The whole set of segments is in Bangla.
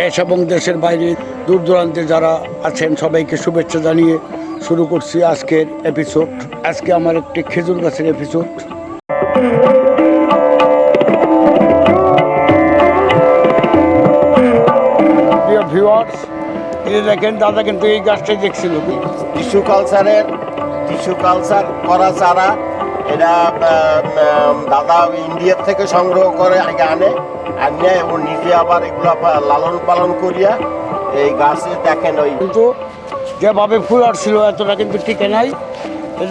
দেশ এবং দেশের বাইরে দূর দূরান্তে যারা আছেন, সবাইকে শুভেচ্ছা জানিয়ে শুরু করছি আজকের এপিসোড আজকে আমার একটি খেজুর গাছের এপিসোড ভিউয়ার্স দেখেন, দাদা কিন্তু এই গাছটাই দেখছিল। টিস্যু কালচারের, টিস্যু কালচার করা চারা এটা দাদা ইন্ডিয়ার থেকে সংগ্রহ করে আগে আনে, আনিয়ে এবং নিজে আবার এগুলো লালন পালন করিয়া এই গাছে দেখেন ওই কিন্তু যেভাবে ফুল আসছিল, এতটা কিন্তু টিকে নাই।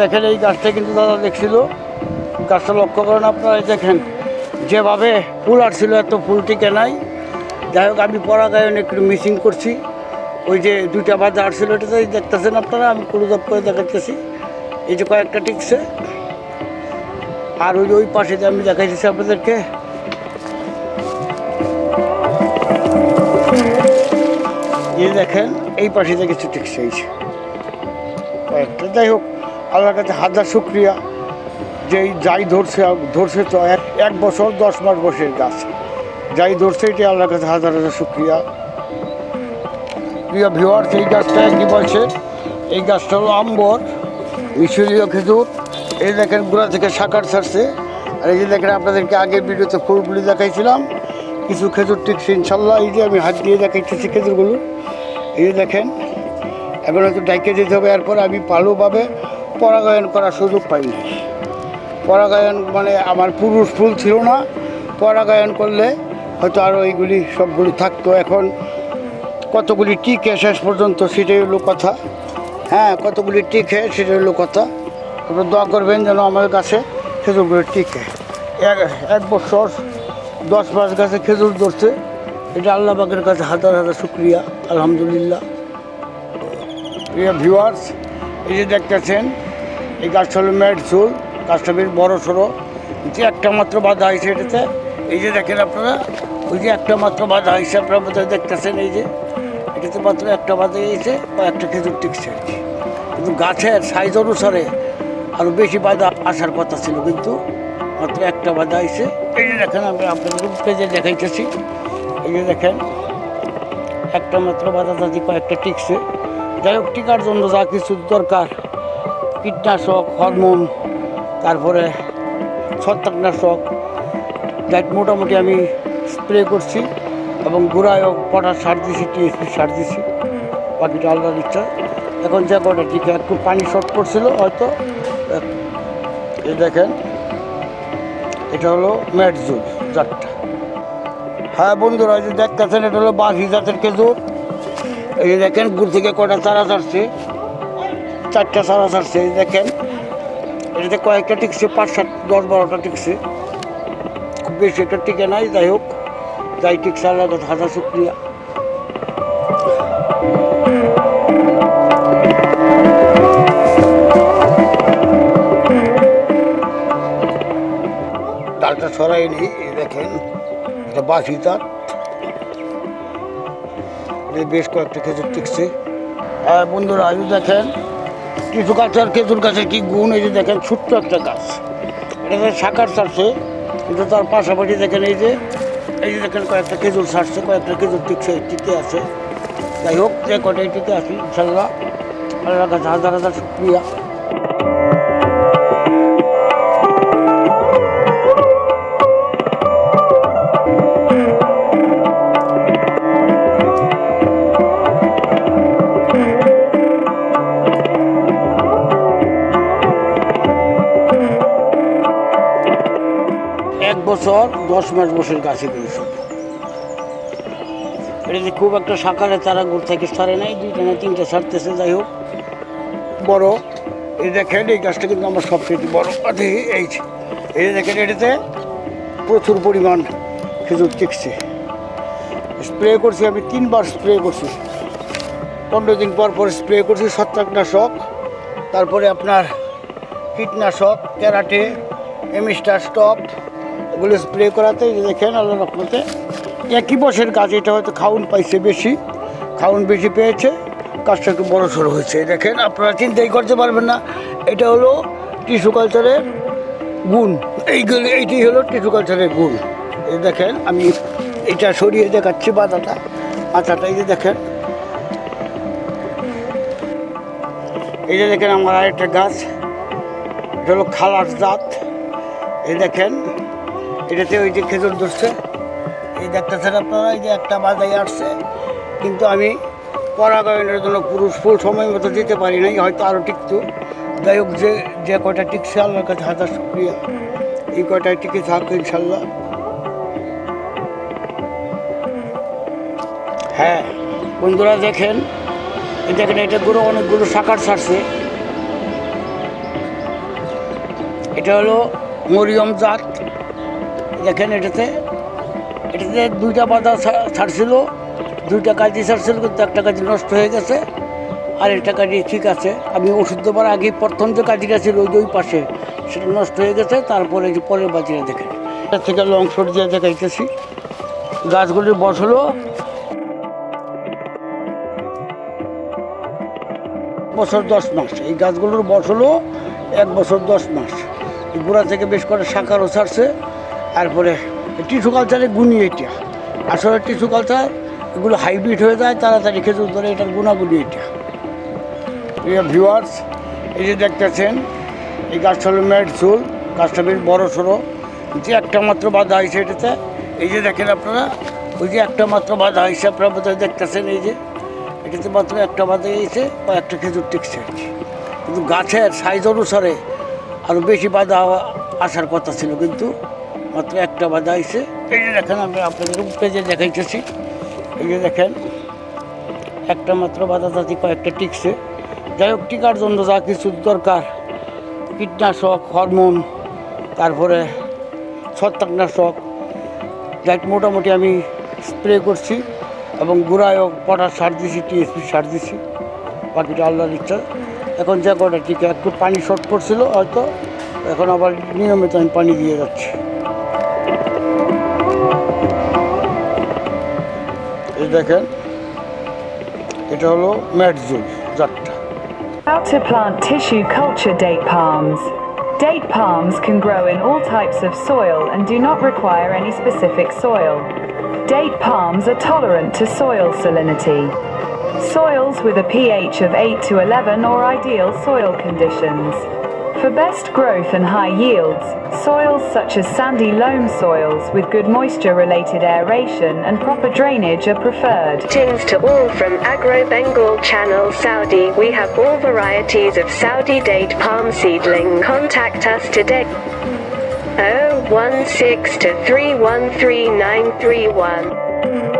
দেখেন, এই গাছটা কিন্তু দাদা দেখছিল। গাছটা লক্ষ্য করেন আপনারা দেখেন, যেভাবে ফুল আসছিল, এত ফুল টিকে নাই। যাই হোক, আমি পরাগায়ন একটু মিসিং করছি। ওই যে দুইটা বাজে আসছিল এটাতেই দেখতেছেন আপনারা, আমি কুলুদাপ করে দেখাচ্ছি এই যে কয়েকটা টিকছে। আর ওই ওই পাশে যে আমি দেখাইতেছি আপনাদেরকে। দেখেন, এই পাশে থেকে কিছু ঠিক। কয়েকটা যাই হোক, আল্লাহর কাছে হাজার শুক্রিয়া। যে যাই ধরছে ধরছে তো এক এক বছর, দশ মাস বয়সের গাছ। যাই ধরছে এটি আল্লাহর কাছে হাজার হাজার শুক্রিয়া। প্রিয় ভিওয়ার এই গাছটা একই বয়সের এই গাছটা হলো আম্বর মিশরীয় খেজুর। এই দেখেন গোড়া থেকে সাকার ছাড়ছে। আর এই যে দেখেন আপনাদেরকে আগের ভিডিওতে ফুলগুলি দেখাইছিলাম। কিছু খেজুর টিকছে ইনশাল্লাহ, এই যে আমি হাত দিয়ে দেখাইতেছি খেজুরগুলো। এই যে দেখেন এখন হয়তো ডাইকে যেতে হবে, এরপর আমি ভালোভাবে পরাগায়ন করার সুযোগ পাইনি পরাগায়ন মানে আমার পুরুষ ফুল ছিল না, পরাগায়ন করলে হয়তো আরও এইগুলি সবগুলি থাকতো। এখন কতগুলি টিকে শেষ পর্যন্ত, সেটাই হলো কথা। হ্যাঁ কতগুলি টিকে সেটাই হলো কথা। আপনার দোয়া করবেন যেন আমাদের কাছে খেজুরগুলি টিকে। এক এক বছর দশ মাস গাছে খেজুর ধরছে। এটা আল্লাহ পাকের কাছে হাজার হাজার শুক্রিয়া, আলহামদুলিল্লাহ। প্রিয় ভিউয়ার্স এই যে দেখতেছেন, এই গাছটা হলো ম্যাট চুল গাছটা বেশ বড়ো সড়ো। যে একটা মাত্র বাধা হয়েছে এটাতে। এই যে দেখেন আপনারা, ওই যে একটা মাত্র বাধা হয়েছে আপনারা বোধহয় দেখতেছেন এই যে। এটাতে মাত্র একটা বাধা হয়েছে বা একটা খেজুর টিকছে। কিন্তু গাছের সাইজ অনুসারে আরও বেশি বাধা আসার কথা ছিল কিন্তু মাত্র একটা বাধা হয়েছে এই যে দেখেন, আমি আপনাদের পেজে দেখাইতেছি। এই যে দেখেন, একটা মাত্র বাধা দাদি কয়েকটা টিকছে। যাই হোক, টিকার জন্য যা কিছু দরকার, কীটনাশক, হরমোন, তারপরে ছত্রাকনাশক যাই মোটামুটি আমি স্প্রে করছি এবং গোড়ায়ও পটাশ সার দিছি, টিএসপি সার দিছি, বাকিটা আলাদা ইচ্ছা। এখন যে কটা টিকা, একটু পানি শর্ট পড়ছিল হয়তো এই দেখেন, এটা হলো ম্যাটজুল চারটা হ্যাঁ বন্ধুরা যে দেখতেছেন, এটা হলো বাঘি জাতের খেজুর। এই দেখেন, গুড় থেকে কটা চারা ছাড়ছে চারটা চারা ছাড়ছে এই দেখেন। এটাতে কয়েকটা টিকছে, পাঁচ সাত, দশ বারোটা টিকছে। খুব বেশি একটা টিকে নাই, যাই হোক, যাই টিকছে আল্লাহ হাজার শুক্রিয়া। ডালটা ছড়াই নি এই দেখেন এটা বাসি তার। বেশ কয়েকটা খেজুর টিকছে। আর বন্ধুরা, এই যে দেখেন কিছু গাছের খেজুর গাছের কি গুণ, এই যে দেখেন, ছোট্ট একটা গাছ। এটা শাখার ছাড়ছে কিন্তু তার পাশাপাশি দেখেন, এই যে এই যে দেখেন, কয়েকটা খেজুর ছাড়ছে কয়েকটা খেজুর টিকছে, টিকে আছে। যাই হোক, যে কটাই টিকে আছে, ইনশাল্লাহ আল্লাহ কাছে হাজার হাজার শুক্রিয়া। বছর, দশ মাস বছর গাছে সব এটাতে খুব একটা সাকারে তারা গোড় থেকে সারে নাই, দুইটা না তিনটা সারতেছে, যাই হোক। বড়, এই দেখেন, এই গাছটা কিন্তু আমার সবচেয়ে বড়। এই। এই দেখেন, এটাতে প্রচুর পরিমাণ খেজুর টিকছে। স্প্রে করছি আমি, তিনবার স্প্রে করছি। পনেরো দিন পর পর স্প্রে করছি, ছত্রাকনাশক, তারপরে আপনার কীটনাশক, ক্যারাটে, এমিস্টার, স্টপ এগুলো স্প্রে করাতে দেখেন আল্লাহ রকমতে একই বছর গাছ এটা হয়তো খাউন পাইছে বেশি, খাউন বেশি পেয়েছে গাছটা একটু বড়ো সড়ো হয়েছে। দেখেন, আপনারা চিন্তাই করতে পারবেন না, এটা হলো টিস্যু কালচারের গুণ। এইগুলো এইটি হলো টিস্যু কালচারের গুণ। এই দেখেন, আমি এটা সরিয়ে দেখাচ্ছি বাদাটা মাথাটা এই যে দেখেন। এই যে দেখেন, আমার আরেকটা গাছ, এটা হলো খালার জাত। এই দেখেন এটাতে ওই যে খেজুর ধরছে। এই দেখতেছেন আপনারা, এই যে একটা বাজাই আসছে। কিন্তু আমি পরাগায়নের জন্য পুরুষ ফুল সময় মতো দিতে পারি নাই, হয়তো আরও টিকতো। যাই হোক, যে যে কয়টা টিকছে আল্লাহর কাছে হাজার শুক্রিয়া। এই কয়টা টিকে থাকবে ইনশাল্লাহ হ্যাঁ বন্ধুরা দেখেন দেখেন, এটা গুলো অনেকগুলো শাখার ছাড়ছে এটা হলো মরিয়ম জাত। দেখেন এটাতে এটাতে দুইটা বাধা ছাড়ছিল। দুইটা কাজি ছাড়ছিল, কিন্তু একটা কাজি নষ্ট হয়ে গেছে, আর একটা কাজি ঠিক আছে। আমি ওষুধ দেওয়ার আগে প্রথম যে কাজিটা ছিল, ওই ওই পাশে, সেটা নষ্ট হয়ে গেছে, তারপরে যে পরের বাজিটা দেখেন। এটা থেকে লং শট দিয়ে দেখাইতেছি। গাছগুলির বস হলো বছর দশ মাস, এই গাছগুলোর হলো এক বছর দশ মাস। গোড়া থেকে বেশ করে শাখারও ছাড়ছে। তারপরে টিস্যু কালচারের গুণি এটা। আসলে টিস্যু কালচার এগুলো হাইব্রিড হয়ে যায়, তাড়াতাড়ি খেজুর ধরে এটার গুণাগুণি এটা। ভিউয়ার্স এই যে দেখতেছেন, এই গাছটা হলো মেড চুল গাছটা বেশ বড়ো সড়ো। যে একটা মাত্র বাধা হয়েছে এটাতে, এই যে দেখেন আপনারা, ওই যে একটা মাত্র বাধা হয়েছে, আপনারা বোধহয় দেখতেছেন এই যে, এটাতে মাত্র একটা বাধা হয়েছে একটা খেজুর টিকছে কিন্তু গাছের সাইজ অনুসারে আরও বেশি বাধা আসার কথা ছিল কিন্তু মাত্র একটা বাধা হয়েছে। এই যে দেখেন, আমি আপনাদের পেজে দেখাইতেছি। এই যে দেখেন, একটা মাত্র বাধা তাতে কয়েকটা টিকছে। যাই হোক, টিকার জন্য যা কিছু দরকার, কীটনাশক, হরমোন, তারপরে ছত্রাকনাশক, যাই মোটামুটি আমি স্প্রে করছি এবং গুড়ায়ও পটাশ সার দিছি, টিএসপি সার দিছি। বাকিটা আল্লাহর ইচ্ছা। এখন যে কটা টিকা, একটু পানি শর্ট পড়ছিল হয়তো, এখন আবার নিয়মিত আমি পানি দিয়ে যাচ্ছি। এই দেখেন এটা হলো ম্যাটজুল জাতটা How to plant tissue culture date palms. Date palms can grow in all types of soil and do not require any specific soil. Date palms are tolerant to soil salinity. Soils with a pH of 8 to 11 or ideal soil conditions. For best growth and high yields, soils such as sandy loam soils with good moisture related aeration and proper drainage are preferred. Greetings to all from Agro Bengal Channel Saudi. We have all varieties of Saudi date palm seedling. Contact us today. 016 to 313931.